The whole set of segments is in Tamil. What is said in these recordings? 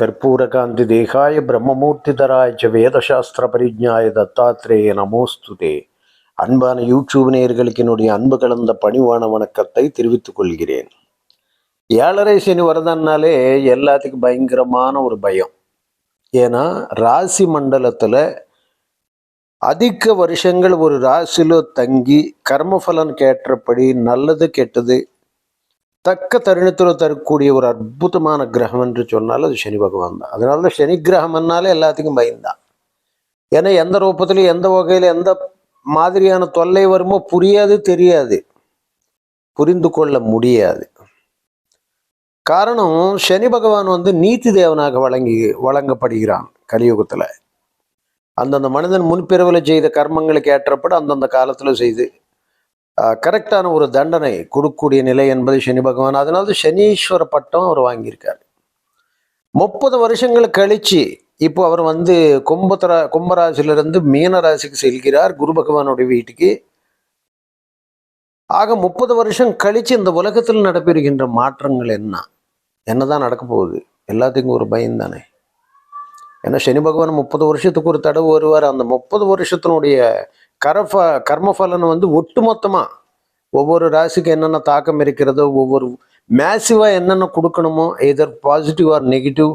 கற்பூரகாந்தி தேகாய பிரம்மமூர்த்திதராய ச வேதசாஸ்திர பரிஜாய தத்தாத்ரேய நமோஸ்துதே அன்பான யூடியூப் நேயர்களுக்கு என்னுடைய அன்பு கலந்த பணிவான வணக்கத்தை தெரிவித்துக் கொள்கிறேன். ஏழரை சனி வரதன்னாலே எல்லாத்துக்கும் பயங்கரமான ஒரு பயம். ஏன்னா ராசி மண்டலத்தில் அதிக வருஷங்கள் ஒரு ராசியில் தங்கி கர்மஃபலன் கேட்டபடி நல்லது கெட்டது தக்க தருணத்தில் தரக்கூடிய ஒரு அற்புதமான கிரகம் என்று சொன்னால் அது சனி பகவான் தான். அதனால தான் சனி கிரகம்னாலே எல்லாத்துக்கும் பயந்தான் ஏன்னா எந்த ரூபத்திலையும் எந்த வகையில் எந்த மாதிரியான தொல்லை வருமோ புரியாது தெரியாது. புரிந்து கொள்ள முடியாது. காரணம் சனி பகவான் வந்து நீதி தேவனாக வழங்கி வழங்கப்படுகிறான் கலியுகத்தில். அந்தந்த மனிதன் முன்பிறவில் செய்த கர்மங்களுக்கு ஏற்றப்பட அந்தந்த காலத்தில் செய்து கரெக்டான ஒரு தண்டனை கொடுக்கக்கூடிய நிலை என்பது சனி பகவான் அதனால சனீஸ்வர பட்டம் அவர் வாங்கியிருக்கார். முப்பது வருஷங்கள் கழிச்சு இப்போ அவர் வந்து கும்பத்தர கும்பராசிலிருந்து மீனராசிக்கு செல்கிறார் குரு பகவானுடைய வீட்டுக்கு. ஆக முப்பது வருஷம் கழிச்சு இந்த உலகத்தில் நடைபெறுகின்ற மாற்றங்கள் என்ன? என்னதான் நடக்க போகுது? எல்லாத்துக்கும் ஒரு பயம் தானே ஏன்னா சனி பகவான் முப்பது வருஷத்துக்கு ஒரு தடவை வருவார். அந்த முப்பது வருஷத்தினுடைய கரஃப கர்மஃபலன் வந்து ஒட்டுமொத்தமாக ஒவ்வொரு ராசிக்கு என்னென்ன தாக்கம் இருக்கிறதோ ஒவ்வொரு மேசிவாக என்னென்ன கொடுக்கணுமோ எதர் பாசிட்டிவ் ஆர் நெகட்டிவ்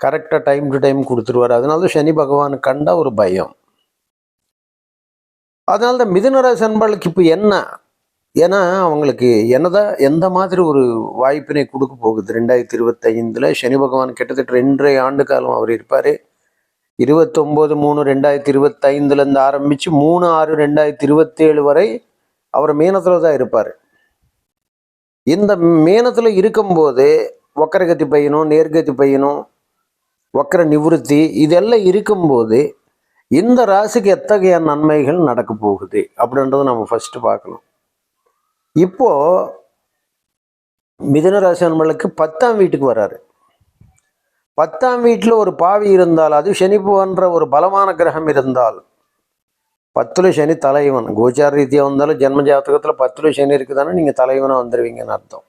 கரெக்டாக டைம் டு டைம் கொடுத்துருவார். அதனால தான் சனி பகவான் கண்ட ஒரு பயம். அதனால தான் மிதுன ராசி அன்பாளுக்கு இப்போ என்ன? ஏன்னா அவங்களுக்கு என்னதான் எந்த மாதிரி ஒரு வாய்ப்பினை கொடுக்க போகுது? ரெண்டாயிரத்தி இருபத்தைந்தில் சனி பகவான் கிட்டத்தட்ட ரெண்டரை ஆண்டு காலம் அவர் இருப்பார். இருபத்தொம்போது மூணு ரெண்டாயிரத்தி இருபத்தைந்துலேருந்து ஆரம்பித்து மூணு ஆறு ரெண்டாயிரத்தி இருபத்தேழு வரை அவர் மீனத்தில் தான் இருப்பார். இந்த மீனத்தில் இருக்கும்போது வக்கரகத்தி பையனும் நேர்கத்தி பையனும் வக்கர நிவிருத்தி இதெல்லாம் இருக்கும்போது இந்த ராசிக்கு எத்தகைய நன்மைகள் நடக்க போகுது அப்படின்றத நம்ம ஃபஸ்ட்டு பார்க்கணும். இப்போது மிதன ராசி நண்பர்களுக்கு பத்தாம் வீட்டுக்கு வராரு. பத்தாம் வீட்டில் ஒரு பாவி இருந்தால் அது சனி போன்ற ஒரு பலமான கிரகம் இருந்தால் பத்துல சனி தலைவன். கோச்சார ரீதியாக வந்தாலும் ஜென்ம ஜாதகத்தில் பத்துல சனி இருக்குதானே நீங்கள் தலைவனாக வந்துடுவீங்கன்னு அர்த்தம்.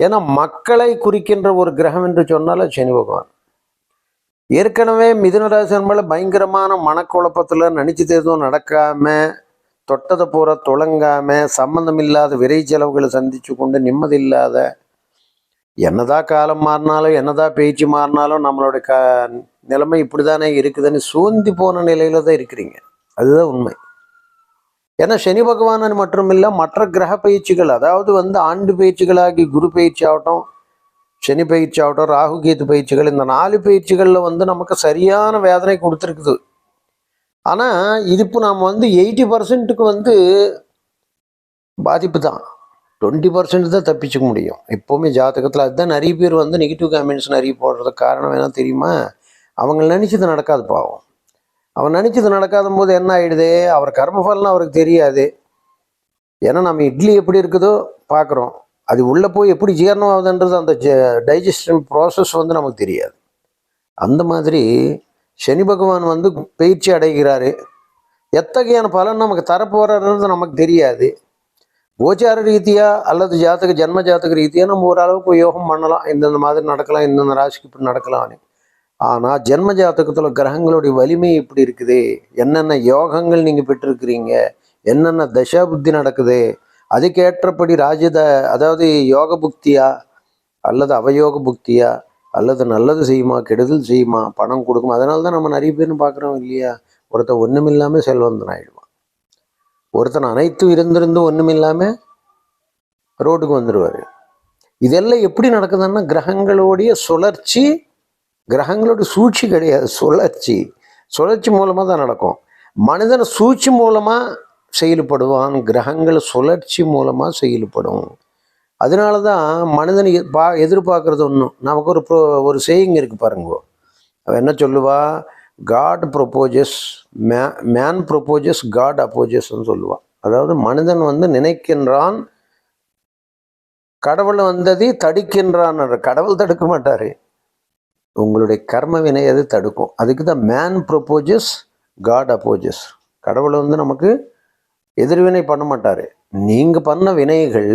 ஏன்னா மக்களை குறிக்கின்ற ஒரு கிரகம் என்று சொன்னால் சனி பகவான். ஏற்கனவே மிதுன பயங்கரமான மனக்குழப்பத்தில் நினச்சது எதுவும் நடக்காமல் தொட்டதை பூரா துளங்காமல் சம்பந்தம் இல்லாத விரை செலவுகளை சந்திச்சு கொண்டு நிம்மதி இல்லாத என்னதான் காலம் மாறினாலும் என்னதான் பேச்சு மாறினாலும் நம்மளுடைய க நிலைமை இப்படி தானே இருக்குதுன்னு சூந்தி போன நிலையில தான் இருக்கிறீங்க. அதுதான் உண்மை. ஏன்னா சனி பகவானன் மட்டும் இல்லை மற்ற கிரக பயிற்சிகள் அதாவது வந்து ஆண்டு பயிற்சிகளாகி குரு பயிற்சி ஆகட்டும் சனி பயிற்சி ஆகட்டும் ராகு கேது பயிற்சிகள் இந்த நாலு பயிற்சிகளில் வந்து நமக்கு சரியான வேதனை கொடுத்துருக்குது. ஆனால் இது இப்போ நாம் வந்து எயிட்டி பர்சன்ட்டுக்கு வந்து பாதிப்பு தான் டுவெண்ட்டி பர்சன்ட் தான் தப்பிச்சுக்க முடியும். எப்போவுமே ஜாதகத்தில் அதுதான் நிறைய பேர் வந்து நெகட்டிவ் காமெண்ட்ஸ் நிறைய போடுறதுக்கு காரணம் என்ன தெரியுமா? அவங்க நினச்சது நடக்காது பாவம். அவன் நினச்சது நடக்காத போது என்ன ஆகிடுது அவர் கர்மஃபலம்னு அவருக்கு தெரியாது. ஏன்னா நம்ம இட்லி எப்படி இருக்குதோ பார்க்குறோம் அது உள்ளே போய் எப்படி ஜீரணம் ஆகுதுன்றது அந்த டைஜஷன் ப்ராசஸ் வந்து நமக்கு தெரியாது. அந்த மாதிரி சனி பகவான் வந்து பயிற்சி அடைகிறாரு. எத்தகையான பலன் நமக்கு தரப்போறாருன்றது நமக்கு தெரியாது. கோச்சார ரீதியாக அல்லது ஜாதக ஜென்ம ஜாதக ரீதியாக நம்ம ஓரளவுக்கு யோகம் பண்ணலாம். இந்தந்த மாதிரி நடக்கலாம் இந்தந்த ராசிக்கு இப்படி நடக்கலாம்னு. ஆனால் ஜென்ம ஜாதகத்தில் கிரகங்களுடைய வலிமை இப்படி இருக்குது? என்னென்ன யோகங்கள் நீங்கள் பெற்றிருக்கிறீங்க? என்னென்ன தசா புத்தி நடக்குது? அதுக்கேற்றபடி ராஜத அதாவது யோக புக்தியா? அல்லது அவயோக புக்தியா? அல்லது நல்லது செய்யுமா? கெடுதல் செய்யுமா? பணம் கொடுக்குமா? அதனால தான் நம்ம நிறைய பேர்னு பார்க்குறோம் இல்லையா? ஒருத்தன் ஒன்றும் இல்லாமல் செல்வந்தன் ஆகிடுவான் ஒருத்தன் அனைத்தும் இருந்திருந்தும் ஒன்றும் இல்லாமல் ரோட்டுக்கு வந்துடுவார் இதெல்லாம் எப்படி நடக்குதுன்னா கிரகங்களுடைய சுழற்சி கிரகங்களோட சூழ்ச்சி கிடையாது. சுழற்சி. சுழற்சி மூலமாக தான் நடக்கும். மனிதன் சூழ்ச்சி மூலமாக செயல்படுவான் கிரகங்கள் சுழற்சி மூலமாக செயல்படும். அதனால தான் மனிதன் எ- பா எதிர்பார்க்கறது ஒன்றும் நமக்கு ஒரு ப்ரோ ஒரு சேயிங் இருக்குது பாருங்க. அவன் என்ன சொல்லுவா? God proposes may man proposes God அப்போஜஸ்ன்னு சொல்லுவான் அதாவது மனிதன் வந்து நினைக்கின்றான் கடவுள் வந்ததை தடுக்கின்றான் கடவுள் தடுக்க மாட்டார். உங்களுடைய கர்ம வினை அது தடுக்கும். அதுக்கு தான் மேன் ப்ரொப்போஜஸ் காட் அப்போஜஸ் கடவுள் வந்து நமக்கு எதிர்வினை பண்ண மாட்டார். நீங்கள் பண்ண வினைகள்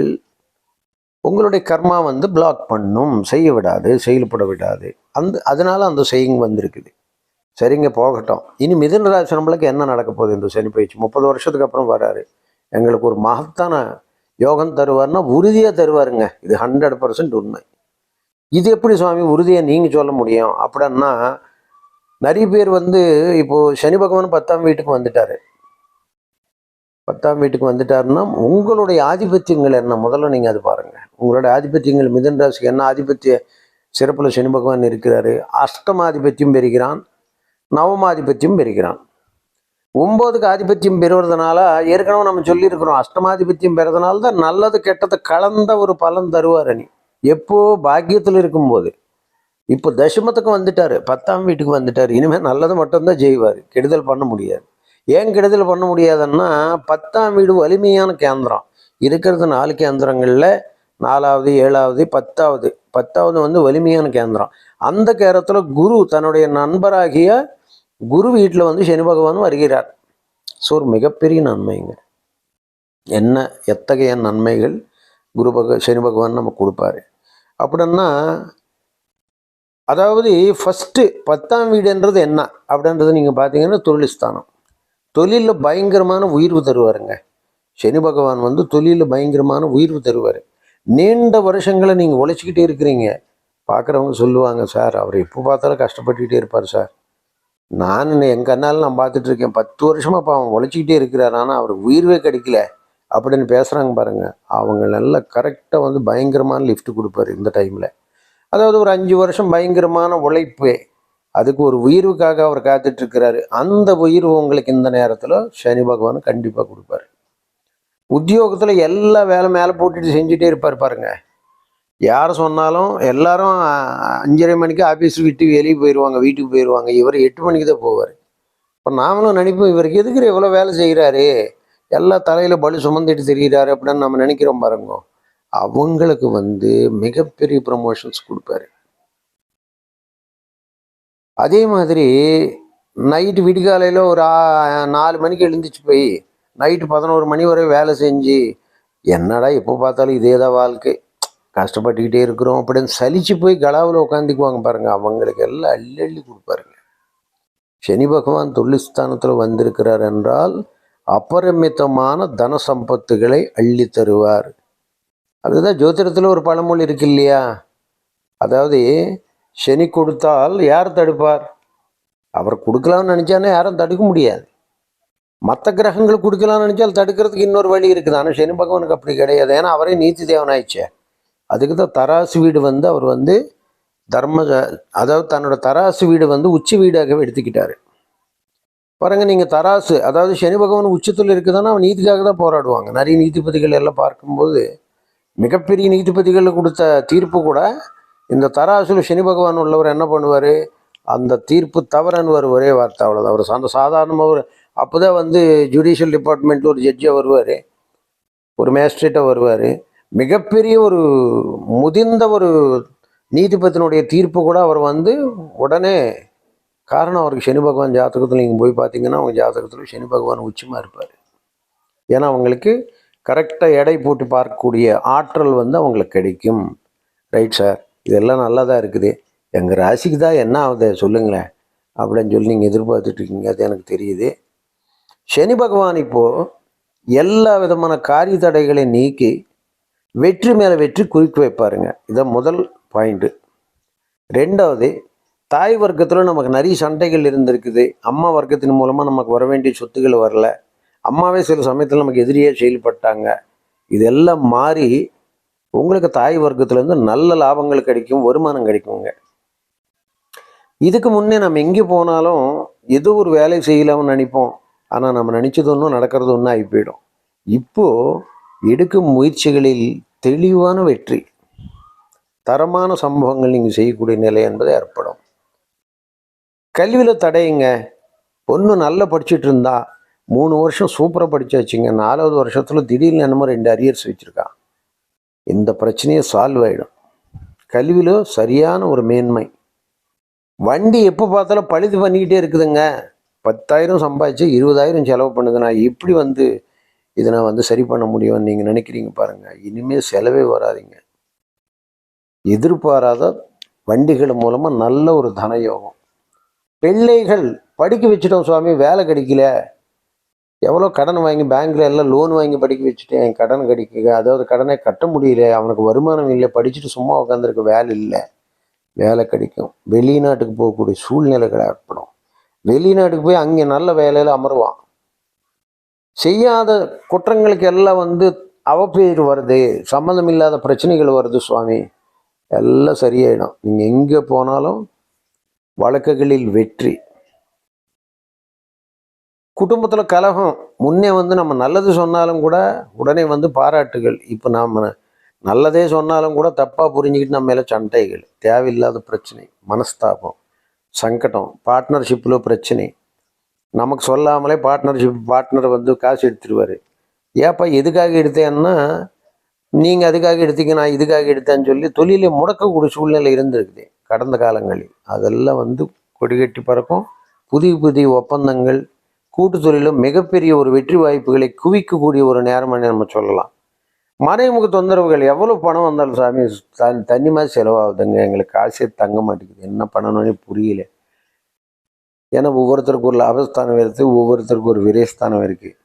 உங்களுடைய கர்மா வந்து பிளாக் பண்ணும் செய்ய விடாது செயல்பட விடாது. அந்த அதனால அந்த செய்யிங் வந்திருக்குது. சரிங்க போகட்டும். இனி மிதுன ராசி நம்மளுக்கு என்ன நடக்க போகுது? இந்த சனி பயிற்சி முப்பது வருஷத்துக்கு அப்புறம் வராரு. எங்களுக்கு ஒரு மகத்தான யோகம் தருவார்னா உறுதியாக தருவாருங்க. இது ஹண்ட்ரட் பர்சன்ட் உண்மை. இது எப்படி சுவாமி உறுதியாக நீங்கள் சொல்ல முடியும்? அப்படின்னா நிறைய பேர் வந்து இப்போ சனி பகவான் பத்தாம் வீட்டுக்கு வந்துட்டாரு. பத்தாம் வீட்டுக்கு வந்துட்டாருன்னா உங்களுடைய ஆதிபத்தியங்கள் என்ன? முதல்ல நீங்கள் அது பாருங்கள் உங்களுடைய ஆதிபத்தியங்கள் மிதன் ராசிக்கு என்ன ஆதிபத்திய சிறப்பில் சனி பகவான் இருக்கிறாரு? அஷ்டமாதிபத்தியம் பெறுகிறான். நவமாதிபத்தியம் பெறுகிறான். ஒம்போதுக்கு ஆதிபத்தியம் பெறுவதனால ஏற்கனவே நம்ம சொல்லியிருக்கிறோம் அஷ்டமாதிபத்தியம் பெறதுனால தான் நல்லது கெட்டது கலந்த ஒரு பலன் தருவார் அணி. எப்போ? பாக்கியத்தில் இருக்கும்போது. இப்போ தசமத்துக்கு வந்துட்டார் பத்தாம் வீட்டுக்கு வந்துட்டார். இனிமேல் நல்லது மட்டும்தான் செய்வார் கெடுதல் பண்ண முடியாது. ஏன் கெடுதல் பண்ண முடியாதுன்னா பத்தாம் வீடு வலிமையான கேந்திரம். இருக்கிறது நாலு கேந்திரங்களில் நாலாவது ஏழாவது பத்தாவது. பத்தாவது வந்து வலிமையான கேந்திரம். அந்த கேரத்தில் குரு தன்னுடைய நண்பராகிய குரு வீட்டில் வந்து சனி பகவான் வருகிறார். ஸோ ஒரு மிகப்பெரிய நன்மைங்க என்ன எத்தகைய நன்மைகள் குரு பக சனி பகவான் நம்ம கொடுப்பாரு. அப்படின்னா அதாவது ஃபஸ்ட்டு பத்தாம் வீடுன்றது என்ன? அப்படின்றது நீங்கள் பார்த்தீங்கன்னா தொழில்ஸ்தானம். தொழிலில் பயங்கரமான உயிர்வு தருவாருங்க. சனி பகவான் வந்து தொழிலில் பயங்கரமான உயிர்வு தருவார். நீண்ட வருஷங்களை நீங்கள் உழைச்சிக்கிட்டே இருக்கிறீங்க. பார்க்குறவங்க சொல்லுவாங்க சார் அவர் எப்போ பார்த்தாலும் கஷ்டப்பட்டுக்கிட்டே இருப்பார் சார். நான் என் கண்ணால் நான் பார்த்துட்டு இருக்கேன். பத்து வருஷமாக இப்போ அவன் உழைச்சிக்கிட்டே இருக்கிறார். ஆனால் அவருக்கு உயிர்வே கிடைக்கல அப்படின்னு பேசுகிறாங்க பாருங்கள் அவங்க நல்லா கரெக்டாக வந்து பயங்கரமான லிஃப்ட் கொடுப்பாரு இந்த டைமில் அதாவது ஒரு அஞ்சு வருஷம் பயங்கரமான உழைப்பு. அதுக்கு ஒரு உயிர்வுக்காக அவர் காத்துட்ருக்கிறாரு அந்த உயிர்வு உங்களுக்கு இந்த நேரத்தில் சனி பகவான் கண்டிப்பாக கொடுப்பாரு. உத்தியோகத்தில் எல்லா வேலை மேலே போட்டுட்டு செஞ்சுட்டே இருப்பார் பாருங்கள் யார் சொன்னாலும் எல்லாரும் அஞ்சரை மணிக்கு ஆஃபீஸ் விட்டு வெளியே போயிடுவாங்க வீட்டுக்கு போயிடுவாங்க இவர் எட்டு மணிக்கு தான் போவார். இப்போ நாமளும் நினைப்போம் இவருக்கு எதுக்கு இவ்வளோ வேலை செய்கிறாரு எல்லா தலையில் பலு சுமந்துட்டு தெரிகிறாரு அப்படின்னு நம்ம நினைக்கிறோம் பாருங்க. அவங்களுக்கு வந்து மிகப்பெரிய ப்ரமோஷன்ஸ் கொடுப்பாரு. அதே மாதிரி நைட்டு விடிகாலையில் ஒரு நாலு மணிக்கு எழுந்திரிச்சு போய் நைட்டு பதினோரு மணி வரை வேலை செஞ்சு என்னடா எப்போ பார்த்தாலும் இதே தான் வாழ்க்கை. கஷ்டப்பட்டுக்கிட்டே இருக்கிறோம். அப்படின்னு சலிச்சு போய் கலாவில் உட்காந்துக்குவாங்க பாருங்க. அவங்களுக்கு எல்லாம் அள்ளி அள்ளி கொடுப்பாருங்க. சனி பகவான் தொழில்ஸ்தானத்தில் வந்திருக்கிறார் என்றால் அபரிமிதமான தன சம்பத்துகளை அள்ளி தருவார். அதுதான் ஜோதிடத்தில் ஒரு பழமொழி இருக்கு இல்லையா? அதாவது சனி கொடுத்தால் யார் தடுப்பார்? அவர் கொடுக்கலாம்னு நினச்சானே யாரும் தடுக்க முடியாது. மற்ற கிரகங்கள் கொடுக்கலாம்னு நினச்சால் தடுக்கிறதுக்கு இன்னொரு வழி இருக்குது. ஆனால் சனி பகவானுக்கு அப்படி கிடையாது. ஏன்னா அவரே நீதி தேவனாயிடுச்சே அதுக்கு தான் தராசு வீடு வந்து அவர் வந்து தர்ம அதாவது தன்னோட தராசு வீடு வந்து உச்சி வீடாகவே எடுத்துக்கிட்டார். பாருங்கள் நீங்கள் தராசு அதாவது சனி பகவான் உச்சத்தில் இருக்குதுன்னா அவன் நீதிக்காக தான் போராடுவாங்க. நிறைய நீதிபதிகள் எல்லாம் பார்க்கும்போது மிகப்பெரிய நீதிபதிகள் கொடுத்த தீர்ப்பு கூட இந்த தராசுல சனி பகவான் உள்ளவர் என்ன பண்ணுவார்? அந்த தீர்ப்பு தவறுன்னு ஒரு ஒரே வார்த்தை அவ்வளோதான் அவர் அந்த சாதாரணமாக ஒரு அப்போ தான் வந்து ஜுடிஷியல் டிபார்ட்மெண்ட்டில் ஒரு ஜட்ஜாக வருவார். ஒரு மேஜிஸ்ட்ரேட்டாக வருவார். மிகப்பெரிய ஒரு முதிர்ந்த ஒரு நீதிபதியினுடைய தீர்ப்பு கூட அவர் வந்து உடனே காரணம் அவருக்கு சனி பகவான் ஜாதகத்தில் நீங்கள் போய் பார்த்தீங்கன்னா அவங்க ஜாதகத்தில் சனி பகவான் உச்சமாக இருப்பார். ஏன்னா அவங்களுக்கு கரெக்டாக எடை போட்டு பார்க்கக்கூடிய ஆற்றல் வந்து அவங்களுக்கு கிடைக்கும். ரைட் சார் இதெல்லாம் நல்லா தான் இருக்குது. எங்கள் ராசிக்கு தான் என்ன ஆகுது? சொல்லுங்களேன். அப்படின்னு சொல்லி நீங்கள் எதிர்பார்த்துட்ருக்கீங்க அது எனக்கு தெரியுது. சனி பகவான் இப்போது எல்லா விதமான காரிய தடைகளை நீக்கி வெற்றி மேலே வெற்றி குறித்து வைப்பாருங்க. இதான் முதல் பாயிண்ட்டு ரெண்டாவது தாய் வர்க்கத்தில் நமக்கு நிறைய சண்டைகள் இருந்திருக்குது. அம்மா வர்க்கத்தின் மூலமாக நமக்கு வர வேண்டிய சொத்துக்கள் வரல. அம்மாவே சில சமயத்தில் நமக்கு எதிரியாக செயல்பட்டாங்க. இதெல்லாம் மாறி உங்களுக்கு தாய் வர்க்கத்துலேருந்து நல்ல லாபங்கள் கிடைக்கும் வருமானம் கிடைக்குங்க. இதுக்கு முன்னே நம்ம எங்கே போனாலும் ஏதோ ஒரு வேலை செய்யலாம்னு நினைப்போம். ஆனால் நம்ம நினச்சது ஒன்றும் நடக்கிறது ஒன்றும் ஆகி போயிடும். இப்போது எடுக்கும் முயற்சிகளில் தெளிவான வெற்றி. தரமான சம்பவங்கள் நீங்கள் செய்யக்கூடிய நிலை என்பது ஏற்படும். கல்வியில் தடையுங்க பொண்ணு நல்லா படிச்சுட்டு இருந்தா மூணு வருஷம் சூப்பராக படிச்சு வச்சுங்க நாலாவது வருஷத்தில் திடீர்னு என்னமோ ரெண்டு அரியர்ஸ் வச்சுருக்கான் இந்த பிரச்சனையே சால்வ் ஆகிடும் கல்வியில் சரியான ஒரு மேன்மை. வண்டி எப்போ பார்த்தாலும் பழுது பண்ணிக்கிட்டே இருக்குதுங்க. பத்தாயிரம் சம்பாதிச்சு இருபதாயிரம் செலவு பண்ணுது நான் எப்படி வந்து இதை நான் வந்து சரி பண்ண முடியும்னு நீங்கள் நினைக்கிறீங்க பாருங்கள் இனிமேல் செலவே வராதீங்க. எதிர்பாராத வண்டிகள் மூலமாக நல்ல ஒரு தனயோகம் பிள்ளைகள் படிக்க வச்சுட்டோம் சுவாமி வேலை கிடைக்கல. எவ்வளோ கடன் வாங்கி பேங்க்கில் எல்லாம் லோன் வாங்கி படிக்க வச்சுட்டேன் கடன் கிடைக்க அதாவது கடனை கட்ட முடியல. அவனுக்கு வருமானம் இல்லை. படிச்சுட்டு சும்மா உட்காந்துருக்க வேலை இல்லை. வேலை கிடைக்கும். வெளிநாட்டுக்கு போகக்கூடிய சூழ்நிலைகள் ஏற்படும். வெளிநாட்டுக்கு போய் அங்கே நல்ல வேலையில் அமருவான். செய்யாத குற்றங்களுக்கு எல்லாம் வந்து அவப்பேர் வருது. சம்மந்தம் இல்லாத பிரச்சனைகள் வருது சுவாமி. எல்லாம் சரியாயிடும். நீங்கள் எங்கே போனாலும் வழக்குகளில் வெற்றி. குடும்பத்தில் கலகம். முன்னே வந்து நம்ம நல்லது சொன்னாலும் கூட உடனே வந்து பாராட்டுகள். இப்போ நாம் நல்லதே சொன்னாலும் கூட தப்பாக புரிஞ்சுக்கிட்டு நம்ம மேலே சண்டைகள். தேவையில்லாத பிரச்சனை மனஸ்தாபம் சங்கடம் பார்ட்னர்ஷிப்பில் பிரச்சனை. நமக்கு சொல்லாமலே பார்ட்னர்ஷிப் பார்ட்னர் வந்து காசு எடுத்துருவார். ஏப்பா எதுக்காக எடுத்தேன்னா நீங்கள் அதுக்காக எடுத்தீங்க நான் இதுக்காக எடுத்தேன்னு சொல்லி தொழிலை முடக்கக்கூடிய சூழ்நிலை இருந்திருக்குது கடந்த காலங்களில். அதெல்லாம் வந்து கொடிகட்டி பறக்கும். புதிய புதிய ஒப்பந்தங்கள் கூட்டு தொழிலும் மிகப்பெரிய ஒரு வெற்றி வாய்ப்புகளை குவிக்கக்கூடிய ஒரு நேரம் நம்ம சொல்லலாம். மறைமுக தொந்தரவுகள் எவ்வளோ பணம் வந்தாலும் சாமி த- தண்ணி மாதிரி செலவாகுதுங்க. எங்களுக்கு காசே தங்க மாட்டேங்குது. என்ன பண்ணணும்னே புரியல. ஏன்னா ஒவ்வொருத்தருக்கு ஒரு லாபஸ்தானம் இருக்குது ஒவ்வொருத்தருக்கு ஒரு விரயஸ்தானம் இருக்குது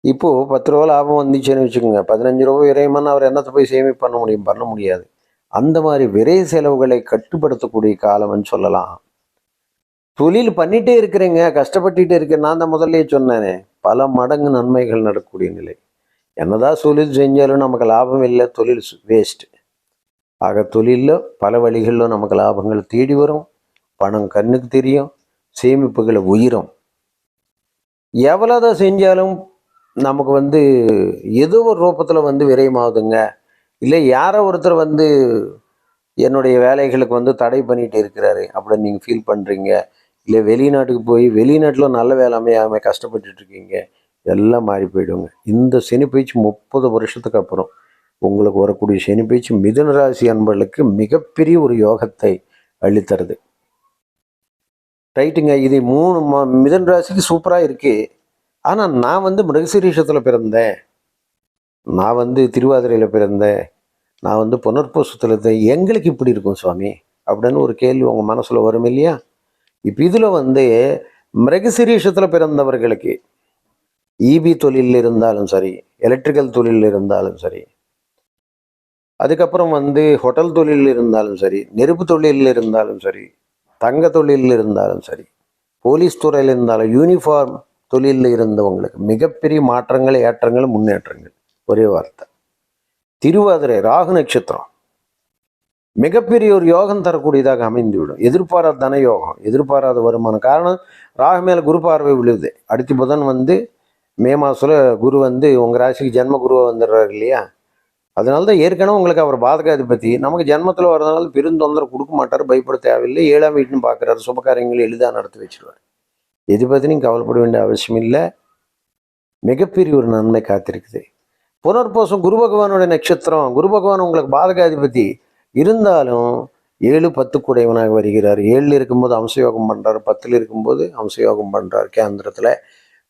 இப்போது பத்து ரூபா லாபம் வந்துச்சுன்னு வச்சுக்கோங்க. பதினஞ்சு ரூபா விரயமான அவர் என்னத்தை போய் சேமிப்பு பண்ண முடியும்? பண்ண முடியாது. அந்த மாதிரி விரை செலவுகளை கட்டுப்படுத்தக்கூடிய காலம்னு சொல்லலாம். தொழில் பண்ணிட்டே இருக்கிறேங்க. கஷ்டப்பட்டுட்டே இருக்கேன். நான் தான் முதல்லயே சொன்னேனே. பல மடங்கு நன்மைகள் நடக்கக்கூடிய நிலை. என்னதான் தொழில் செஞ்சாலும் நமக்கு லாபம் இல்லை. தொழில் வேஸ்ட் ஆக தொழிலில் பல வழிகளிலும் நமக்கு லாபங்கள் தேடி வரும். பணம் கண்ணுக்கு தெரியும். சேமிப்புகளை உயிரும். எவ்வளோதான் செஞ்சாலும் நமக்கு வந்து ஏதோ ஒரு ரூபத்தில் வந்து விரயமாகுதுங்க. இல்லை யாரோ ஒருத்தர் வந்து என்னுடைய வேலைகளுக்கு வந்து தடை பண்ணிட்டு இருக்கிறாரு. அப்படின்னு நீங்கள் ஃபீல் பண்ணுறீங்க இல்லை வெளிநாட்டுக்கு போய் வெளிநாட்டில் நல்ல வேலை அமையாமல் கஷ்டப்பட்டுட்டு இருக்கீங்க. எல்லாம் மாறி போயிடுங்க. இந்த சனி பயிற்சி முப்பது வருஷத்துக்கு அப்புறம் உங்களுக்கு வரக்கூடிய சனி பயிற்சி மிதுன ராசி அன்பர்களுக்கு மிகப்பெரிய ஒரு யோகத்தை அள்ளித்தருது ரைட்டுங்க இது மூணு மிதன் ராசிக்கு சூப்பராக இருக்குது ஆனால் நான் வந்து மிருகசீரீஷத்தில் பிறந்தேன். நான் வந்து திருவாதிரையில் பிறந்தேன். நான் வந்து புனர்பூசத்தில் இருந்தேன். எங்களுக்கு இப்படி இருக்கும் சுவாமி அப்படின்னு ஒரு கேள்வி உங்கள் மனசில் வரும் இல்லையா? இப்போ இதில் வந்து மிருகசிரீஷத்தில் பிறந்தவர்களுக்கு ஈபி தொழிலில் இருந்தாலும் சரி எலக்ட்ரிக்கல் தொழிலில் இருந்தாலும் சரி அதுக்கப்புறம் வந்து ஹோட்டல் தொழிலில் இருந்தாலும் சரி நெருப்பு தொழிலில் இருந்தாலும் சரி தங்க தொழிலில் இருந்தாலும் சரி போலீஸ் துறையில் இருந்தாலும் யூனிஃபார்ம் தொழிலில் இருந்தவங்களுக்கு மிகப்பெரிய மாற்றங்கள் ஏற்றங்கள் முன்னேற்றங்கள். ஒரே வார்த்தை. திருவாதிரை ராகு நட்சத்திரம். மிகப்பெரிய ஒரு யோகம் தரக்கூடியதாக அமைந்துவிடும். எதிர்பாராத தன யோகம் எதிர்பாராத வருமானம். காரணம் ராகு மேலே குரு பார்வை விழுது. அடுத்த புதன் வந்து மே மாதத்தில் குரு வந்து உங்கள் ராசிக்கு ஜென்ம குருவை வந்துடுறாரு இல்லையா? அதனால தான் ஏற்கனவே உங்களுக்கு அவர் பாதகாதிபதி. நமக்கு ஜென்மத்தில் வரதுனால பெருந்தொந்தரவு கொடுக்க மாட்டார் பயப்பட தேவையில்லை. ஏழாம் வீட்டுன்னு பார்க்குறாரு சுபகாரியங்களை எளிதாக நடத்தி வச்சிருவார். எது பற்றியும் கவலைப்பட வேண்டிய அவசியம் இல்லை. மிகப்பெரிய ஒரு நன்மை காத்திருக்குது. புனர்போசம் குரு பகவானுடைய நட்சத்திரம். குரு பகவான் உங்களுக்கு பாதகாதிபதி. இருந்தாலும் ஏழு பத்து குடையவனாக வருகிறார். ஏழில் இருக்கும்போது அம்சயோகம் பண்ணுறாரு பத்தில் இருக்கும்போது அம்சயோகம் பண்ணுறார் கேந்திரத்தில்.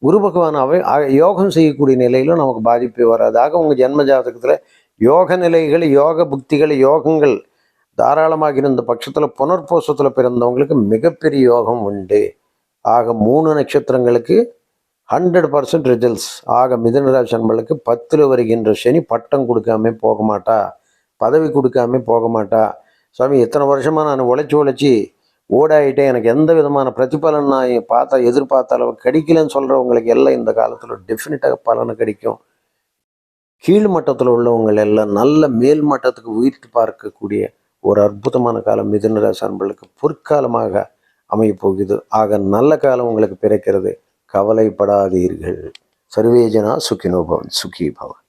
குரு பகவான் அவை யோகம் செய்யக்கூடிய நிலையிலும் நமக்கு பாதிப்பே வராது. ஆக உங்கள் ஜென்ம ஜாதகத்தில் யோக நிலைகள் யோக புக்திகள் யோகங்கள் தாராளமாக இருந்த பட்சத்தில் புனர்போசத்தில் பிறந்தவங்களுக்கு மிகப்பெரிய யோகம் உண்டு. ஆக மூணு நட்சத்திரங்களுக்கு ஹண்ட்ரட் பர்சன்ட் ரிசல்ட்ஸ் ஆக மிதனராசி அன்பர்களுக்கு பத்தில் வருகின்ற சனி பட்டம் கொடுக்காம போக மாட்டா. பதவி கொடுக்காம போக மாட்டா. சுவாமி இத்தனை வருஷமாக நான் உழைச்சி உழைச்சி ஓடாயிட்டேன். எனக்கு எந்த விதமான பிரதிபலன் நான் பார்த்தா எதிர்பார்த்த அளவு கிடைக்கலன்னு சொல்கிறவங்களுக்கு எல்லாம் இந்த காலத்தில் டெஃபினட்டாக பலனை கிடைக்கும். கீழ் மட்டத்தில் உள்ளவங்கள் எல்லாம் நல்ல மேல் மட்டத்துக்கு உயிர்த்து பார்க்கக்கூடிய ஒரு அற்புதமான காலம் மிதுனராசி அன்பர்களுக்கு பொற்காலமாக அமையப்போகுது ஆக நல்ல காலம் உங்களுக்கு பிறக்கிறது. கவலைப்படாதீர்கள். சர்வேஜனா சுக்கினோபவன் சுகி பவன்.